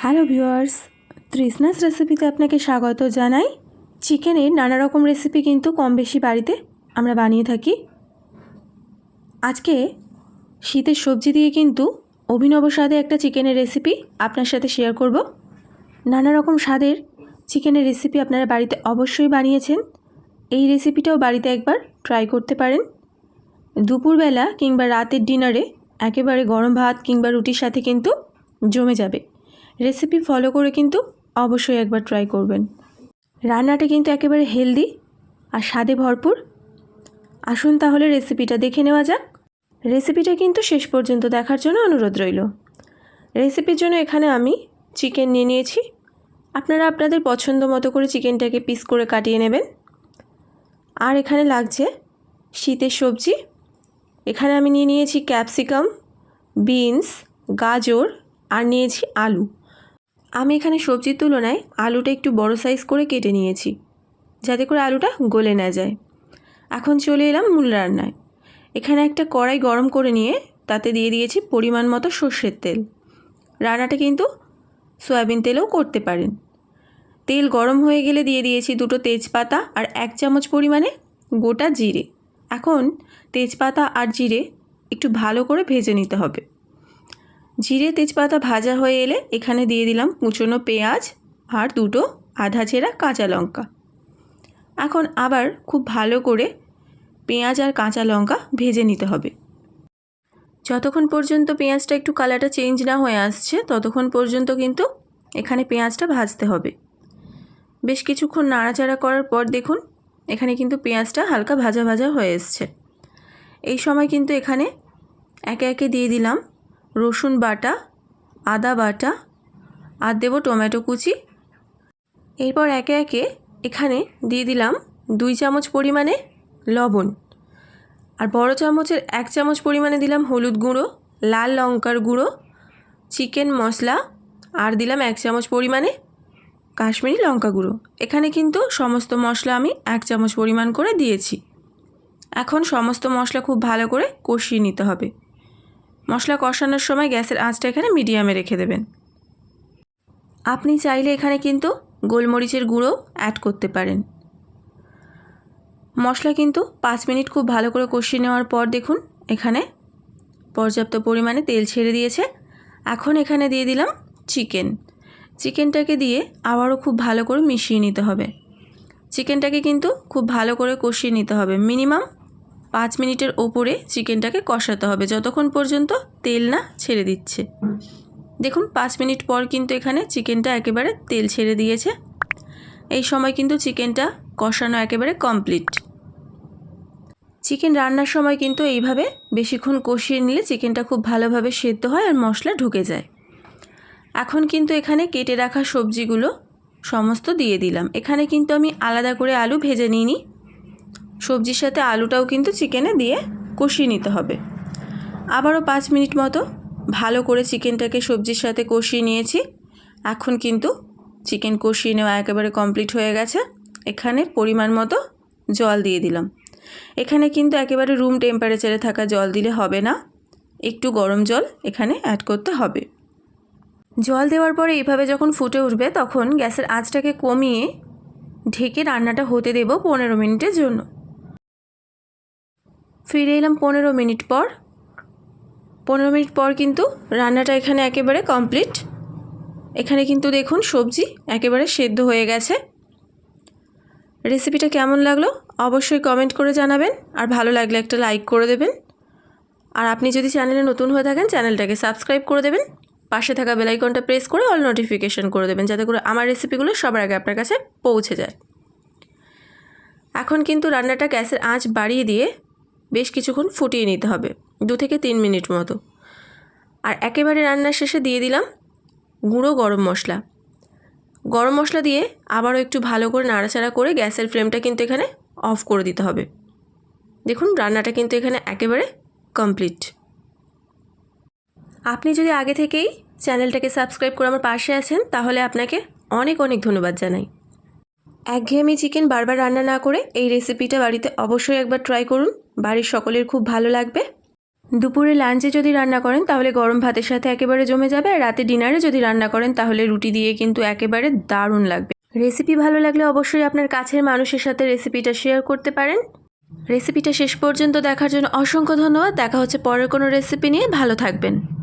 Hello viewers, তৃষ্ণাস রেসিপিতে আপনাকে স্বাগত জানাই। চিকেনের নানা রকম রেসিপি কিন্তু কম বেশি বাড়িতে আমরা বানিয়ে থাকি। আজকে শীতের সবজি দিয়ে কিন্তু অভিনব স্বাদে একটা চিকেনের রেসিপি আপনার সাথে শেয়ার করব। নানা রকম স্বাদের চিকেনের রেসিপি আপনারা বাড়িতে অবশ্যই বানিয়েছেন। এই রেসিপিটাও বাড়িতে একবার ট্রাই করতে পারেন। দুপুরবেলা কিংবা রাতের ডিনারে একেবারে গরম ভাত কিংবা রুটির সাথে কিন্তু জমে যাবে। রেসিপি ফলো করে কিন্তু অবশ্যই একবার ট্রাই করবেন। রান্নাটা কিন্তু একেবারে হেলদি আর স্বাদে ভরপুর। আসুন তাহলে রেসিপিটা দেখে নেওয়া যাক। রেসিপিটা কিন্তু শেষ পর্যন্ত দেখার জন্য অনুরোধ রইল। রেসিপির জন্য এখানে আমি চিকেন নিয়ে নিয়েছি। আপনারা আপনাদের পছন্দ মতো করে চিকেনটাকে পিস করে কাটিয়ে নেবেন। আর এখানে লাগছে শীতের সবজি। এখানে আমি নিয়ে নিয়েছি ক্যাপসিকাম বিনস গাজর আর নিয়েছি আলু। আমি এখানে সবজির তুলনায় আলুটা একটু বড় সাইজ করে কেটে নিয়েছি, যাতে করে আলুটা গলে না যায়। এখন চলে এলাম মূল রান্নায়। এখানে একটা কড়াই গরম করে নিয়ে তাতে দিয়ে দিয়েছি পরিমাণ মতো সর্ষের তেল। রান্নাটা কিন্তু সয়াবিন তেলেও করতে পারেন। তেল গরম হয়ে গেলে দিয়ে দিয়েছি দুটো তেজপাতা আর এক চামচ পরিমাণে গোটা জিরে। এখন তেজপাতা আর জিরে একটু ভালো করে ভেজে নিতে হবে। জিরে তেজপাতা ভাজা হয়ে এলে এখানে দিয়ে দিলাম কুচনো পেঁয়াজ আর দুটো আধা ছেঁড়া কাঁচা লঙ্কা। এখন আবার খুব ভালো করে পেঁয়াজ আর কাঁচা লঙ্কা ভেজে নিতে হবে। যতক্ষণ পর্যন্ত পেঁয়াজটা একটু কালারটা চেঞ্জ না হয়ে আসছে, ততক্ষণ পর্যন্ত কিন্তু এখানে পেঁয়াজটা ভাজতে হবে। বেশ কিছুক্ষণ নাড়াচাড়া করার পর দেখুন, এখানে কিন্তু পেঁয়াজটা হালকা ভাজা ভাজা হয়ে এসছে। এই সময় কিন্তু এখানে একে একে দিয়ে দিলাম রসুন বাটা, আদা বাটা আর দেবো টমেটো কুচি। এরপর একে একে এখানে দিয়ে দিলাম দুই চামচ পরিমাণে লবণ। আর বড় চামচের এক চামচ পরিমাণে দিলাম হলুদ গুঁড়ো, লাল লঙ্কার গুঁড়ো, চিকেন মশলা আর দিলাম এক চামচ পরিমাণে কাশ্মীরি লঙ্কা গুঁড়ো। এখানে কিন্তু সমস্ত মশলা আমি এক চামচ পরিমাণ করে দিয়েছি। এখন সমস্ত মশলা খুব ভালো করে কষিয়ে নিতে হবে। মশলা কষানোর সময় গ্যাসের আঁচটা এখানে মিডিয়ামে রেখে দেবেন। আপনি চাইলে এখানে কিন্তু গোলমরিচের গুঁড়ো অ্যাড করতে পারেন। মশলা কিন্তু পাঁচ মিনিট খুব ভালো করে কষিয়ে নেওয়ার পর দেখুন, এখানে পর্যাপ্ত পরিমাণে তেল ছেড়ে দিয়েছে। এখন এখানে দিয়ে দিলাম চিকেন। চিকেনটাকে দিয়ে আবারও খুব ভালো করে মিশিয়ে নিতে হবে। চিকেনটাকে কিন্তু খুব ভালো করে কষিয়ে নিতে হবে। মিনিমাম পাঁচ মিনিটের ওপরে চিকেনটাকে কষাতে হবে। যতক্ষণ পর্যন্ত তেল না ছেড়ে দিচ্ছে। দেখুন, পাঁচ মিনিট পর কিন্তু এখানে চিকেনটা একেবারে তেল ছেড়ে দিয়েছে। এই সময় কিন্তু চিকেনটা কষানো একেবারে কমপ্লিট। চিকেন রান্নার সময় কিন্তু এইভাবে বেশিক্ষণ কষিয়ে নিলে চিকেনটা খুব ভালোভাবে সেদ্ধ হয় আর মশলা ঢুকে যায়। এখন কিন্তু এখানে কেটে রাখা সবজিগুলো সমস্ত দিয়ে দিলাম। এখানে কিন্তু আমি আলাদা করে আলু ভেজে নিইনি। সবজির সাথে আলুটাও কিন্তু চিকেনে দিয়ে কষিয়ে নিতে হবে। আবারও পাঁচ মিনিট মতো ভালো করে চিকেনটাকে সবজির সাথে কষিয়ে নিয়েছি। এখন কিন্তু চিকেন কষিয়ে নেওয়া একেবারে কমপ্লিট হয়ে গেছে। এখানে পরিমাণ মতো জল দিয়ে দিলাম। এখানে কিন্তু একেবারে রুম টেম্পারেচারে থাকা জল দিলে হবে না। একটু গরম জল এখানে অ্যাড করতে হবে। জল দেওয়ার পরে এইভাবে যখন ফুটে উঠবে তখন গ্যাসের আঁচটাকে কমিয়ে ঢেকে রান্নাটা হতে দেব পনেরো মিনিটের জন্য। ফিরে এলাম পনেরো মিনিট পর। পনেরো মিনিট পর কিন্তু রান্নাটা এখানে একেবারে কমপ্লিট। এখানে কিন্তু দেখুন সবজি একেবারে সেদ্ধ হয়ে গেছে। রেসিপিটা কেমন লাগল অবশ্যই কমেন্ট করে জানাবেন আর ভালো লাগলে একটা লাইক করে দেবেন। আর আপনি যদি চ্যানেলে নতুন হয়ে থাকেন, চ্যানেলটাকে সাবস্ক্রাইব করে দেবেন। পাশে থাকা বেলাইকনটা প্রেস করে অল নোটিফিকেশন করে দেবেন যাতে করে আমার রেসিপিগুলো সবার আগে আপনার কাছে পৌঁছে যায়। এখন কিন্তু রান্নাটা গ্যাসের আঁচ বাড়িয়ে দিয়ে বেশ কিছুক্ষণ ফুটিয়ে নিতে হবে, দু থেকে তিন মিনিট মতো। আর একেবারে রান্নার শেষে দিয়ে দিলাম গুঁড়ো গরম মশলা। গরম মশলা দিয়ে আবারও একটু ভালো করে নাড়াচাড়া করে গ্যাসের ফ্লেমটা কিন্তু এখানে অফ করে দিতে হবে। দেখুন, রান্নাটা কিন্তু এখানে একেবারে কমপ্লিট। আপনি যদি আগে থেকেই চ্যানেলটাকে সাবস্ক্রাইব করে আমার পাশে আছেন, তাহলে আপনাকে অনেক অনেক ধন্যবাদ জানাই। একঘেয়েমি চিকেন বারবার রান্না না করে এই রেসিপিটা বাড়িতে অবশ্যই একবার ট্রাই করুন। বাড়ির সকলের খুব ভালো লাগবে। দুপুরে লাঞ্চে যদি রান্না করেন, তাহলে গরম ভাতের সাথে একেবারে জমে যাবে, আর রাতে ডিনারে যদি রান্না করেন, তাহলে রুটি দিয়ে কিন্তু একেবারে দারুণ লাগবে। রেসিপি ভালো লাগলে অবশ্যই আপনার কাছের মানুষের সাথে রেসিপিটা শেয়ার করতে পারেন। রেসিপিটা শেষ পর্যন্ত দেখার জন্য অসংখ্য ধন্যবাদ। দেখা হচ্ছে পরের কোনো রেসিপি নিয়ে। ভালো থাকবেন।